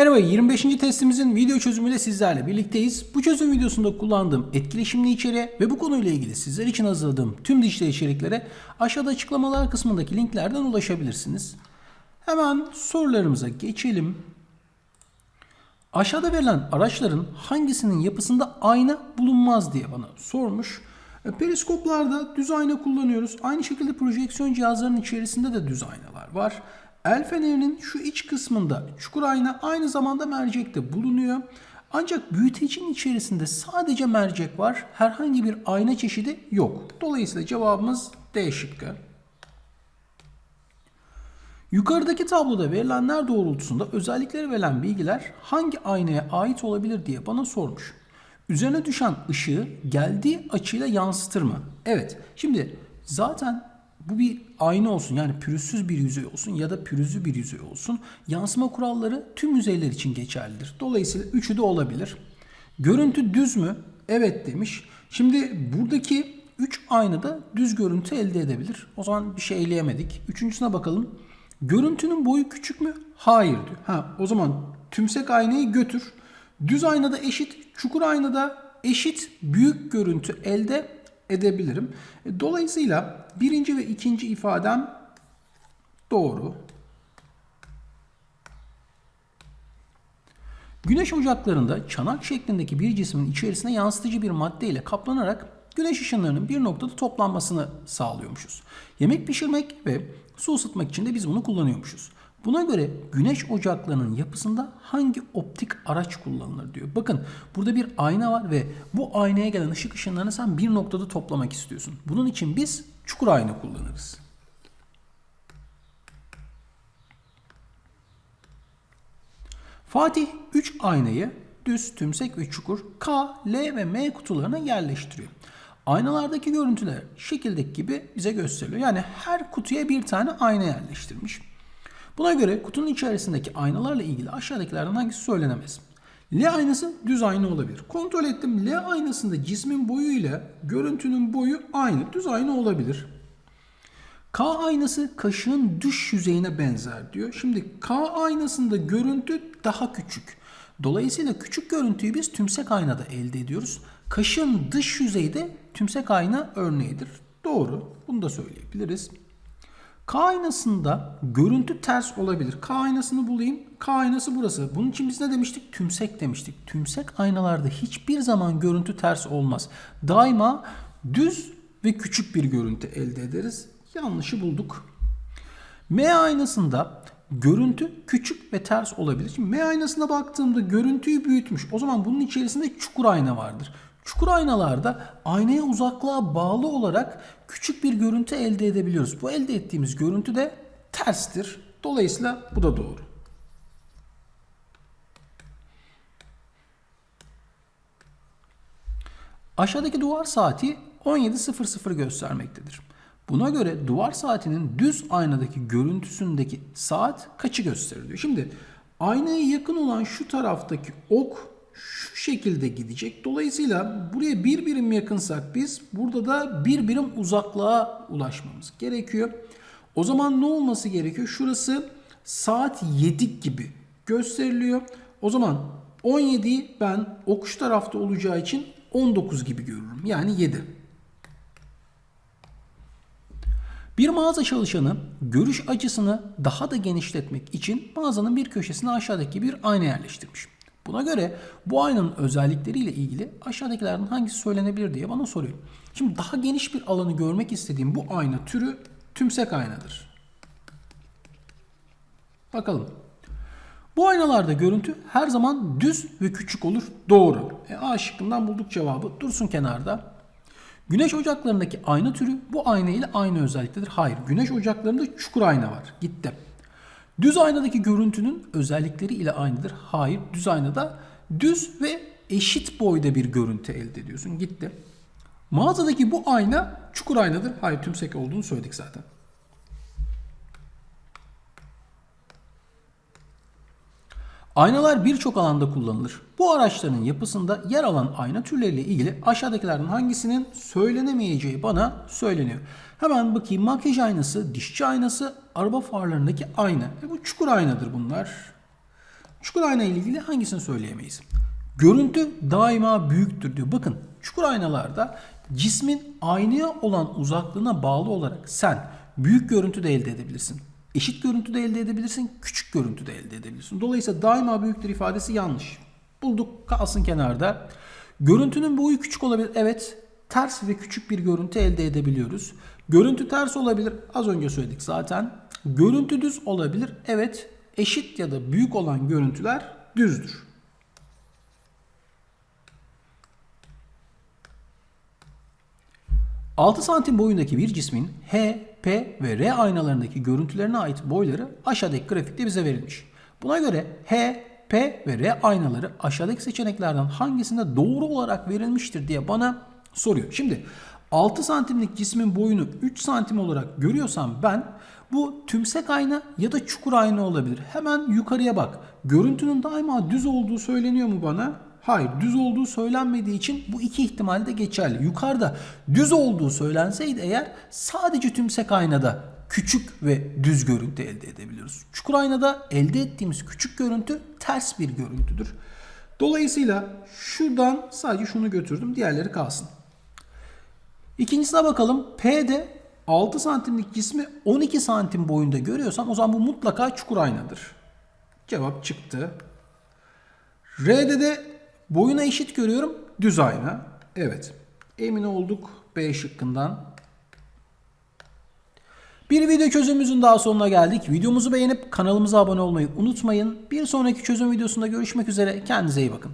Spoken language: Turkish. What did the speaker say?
Merhaba 25. testimizin video çözümüyle sizlerle birlikteyiz. Bu çözüm videosunda kullandığım etkileşimli içeriğe ve bu konuyla ilgili sizler için hazırladığım tüm dijital içeriklere aşağıda açıklamalar kısmındaki linklerden ulaşabilirsiniz. Hemen sorularımıza geçelim. Aşağıda verilen araçların hangisinin yapısında ayna bulunmaz diye bana sormuş. E, Periskoplarda düz ayna kullanıyoruz. Aynı şekilde projeksiyon cihazlarının içerisinde de düz aynalar var. El fenerinin şu iç kısmında çukur ayna aynı zamanda mercekte bulunuyor. Ancak büyütecin içerisinde sadece mercek var. Herhangi bir ayna çeşidi yok. Dolayısıyla cevabımız D şıkkı. Yukarıdaki tabloda verilenler doğrultusunda özellikleri verilen bilgiler hangi aynaya ait olabilir diye bana sormuş. Üzerine düşen ışığı geldiği açıyla yansıtır mı? Evet. Şimdi zaten bu bir ayna olsun yani pürüzsüz bir yüzey olsun ya da pürüzlü bir yüzey olsun. Yansıma kuralları tüm yüzeyler için geçerlidir. Dolayısıyla üçü de olabilir. Görüntü düz mü? Evet demiş. Şimdi buradaki 3 aynada düz görüntü elde edebilir. O zaman bir şey eleyemedik. Üçüncüsüne bakalım. Görüntünün boyu küçük mü? Hayır diyor. Ha, o zaman tümsek aynayı götür. Düz aynada eşit, çukur aynada eşit büyük görüntü elde edebilirim. Dolayısıyla birinci ve ikinci ifadem doğru. Güneş ocaklarında çanak şeklindeki bir cismin içerisine yansıtıcı bir madde ile kaplanarak güneş ışınlarının bir noktada toplanmasını sağlıyormuşuz. Yemek pişirmek ve su ısıtmak için de biz bunu kullanıyormuşuz. Buna göre güneş ocaklarının yapısında hangi optik araç kullanılır diyor. Bakın burada bir ayna var ve bu aynaya gelen ışık ışınlarını sen bir noktada toplamak istiyorsun. Bunun için biz çukur ayna kullanırız. Fatih 3 aynayı düz, tümsek ve çukur K, L ve M kutularına yerleştiriyor. Aynalardaki görüntüler şekildeki gibi bize gösteriliyor. Yani her kutuya bir tane ayna yerleştirmiş. Buna göre kutunun içerisindeki aynalarla ilgili aşağıdakilerden hangisi söylenemez? L aynası düz ayna olabilir. Kontrol ettim. L aynasında cismin boyu ile görüntünün boyu aynı. Düz ayna olabilir. K aynası kaşığın dış yüzeyine benzer diyor. Şimdi K aynasında görüntü daha küçük. Dolayısıyla küçük görüntüyü biz tümsek aynada elde ediyoruz. Kaşığın dış yüzeyde tümsek ayna örneğidir. Doğru. Bunu da söyleyebiliriz. K aynasında görüntü ters olabilir. K aynasını bulayım. K aynası burası. Bunun için biz ne demiştik? Tümsek demiştik. Tümsek aynalarda hiçbir zaman görüntü ters olmaz. Daima düz ve küçük bir görüntü elde ederiz. Yanlışı bulduk. M aynasında görüntü küçük ve ters olabilir. Şimdi M aynasına baktığımda görüntüyü büyütmüş. O zaman bunun içerisinde çukur ayna vardır. Çukur aynalarda aynaya uzaklığa bağlı olarak küçük bir görüntü elde edebiliyoruz. Bu elde ettiğimiz görüntü de terstir. Dolayısıyla bu da doğru. Aşağıdaki duvar saati 17.00 göstermektedir. Buna göre duvar saatinin düz aynadaki görüntüsündeki saat kaçı gösteriliyor? Şimdi aynaya yakın olan şu taraftaki ok şu şekilde gidecek. Dolayısıyla buraya bir birim yakınsak biz burada da bir birim uzaklığa ulaşmamız gerekiyor. O zaman ne olması gerekiyor? Şurası saat 7 gibi gösteriliyor. O zaman 17'yi ben ok şu tarafta olacağı için 19 gibi görürüm. Yani 7. Bir mağaza çalışanı görüş açısını daha da genişletmek için mağazanın bir köşesine aşağıdaki bir ayna yerleştirmiş. Buna göre bu aynanın özellikleriyle ilgili aşağıdakilerden hangisi söylenebilir diye bana soruyor. Şimdi daha geniş bir alanı görmek istediğim bu ayna türü tümsek aynadır. Bakalım. Bu aynalarda görüntü her zaman düz ve küçük olur. Doğru. E, A şıkkından bulduk cevabı. Dursun kenarda. Güneş ocaklarındaki ayna türü bu ayna ile aynı özelliktedir. Hayır. Güneş ocaklarında çukur ayna var. Gitti. Düz aynadaki görüntünün özellikleri ile aynıdır. Hayır. Düz aynada düz ve eşit boyda bir görüntü elde ediyorsun. Gitti. Mağazadaki bu ayna çukur aynadır. Hayır tümsek olduğunu söyledik zaten. Aynalar birçok alanda kullanılır. Bu araçların yapısında yer alan ayna türleriyle ilgili aşağıdakilerden hangisinin söylenemeyeceği bana söyleniyor. Hemen bakayım makyaj aynası, dişçi aynası, araba farlarındaki ayna. E bu çukur aynadır bunlar. Çukur ayna ile ilgili hangisini söyleyemeyiz? Görüntü daima büyüktür diyor. Bakın çukur aynalarda cismin aynaya olan uzaklığına bağlı olarak sen büyük görüntü de elde edebilirsin. Eşit görüntü de elde edebilirsin, küçük görüntü de elde edebilirsin. Dolayısıyla daima büyüktür ifadesi yanlış. Bulduk kalsın kenarda. Görüntünün boyu küçük olabilir. Evet ters ve küçük bir görüntü elde edebiliyoruz. Görüntü ters olabilir. Az önce söyledik zaten. Görüntü düz olabilir. Evet eşit ya da büyük olan görüntüler düzdür. ...6 santim boyundaki bir cismin H, P ve R aynalarındaki görüntülerine ait boyları aşağıdaki grafikte bize verilmiş. Buna göre H, P ve R aynaları aşağıdaki seçeneklerden hangisinde doğru olarak verilmiştir diye bana soruyor. Şimdi 6 santimlik cismin boyunu 3 santim olarak görüyorsam ben bu tümsek ayna ya da çukur ayna olabilir. Hemen yukarıya bak. Görüntünün daima düz olduğu söyleniyor mu bana? Hayır düz olduğu söylenmediği için bu iki ihtimal de geçerli. Yukarıda düz olduğu söylenseydi eğer sadece tümsek aynada küçük ve düz görüntü elde edebiliyoruz. Çukur aynada elde ettiğimiz küçük görüntü ters bir görüntüdür. Dolayısıyla şuradan sadece şunu götürdüm diğerleri kalsın. İkincisine bakalım. P'de 6 santimlik cismi 12 santim boyunda görüyorsam o zaman bu mutlaka çukur aynadır. Cevap çıktı. R'de de boyuna eşit görüyorum. Düz ayna. Evet. Emin olduk B şıkkından. Bir video çözümümüzün daha sonuna geldik. Videomuzu beğenip kanalımıza abone olmayı unutmayın. Bir sonraki çözüm videosunda görüşmek üzere. Kendinize iyi bakın.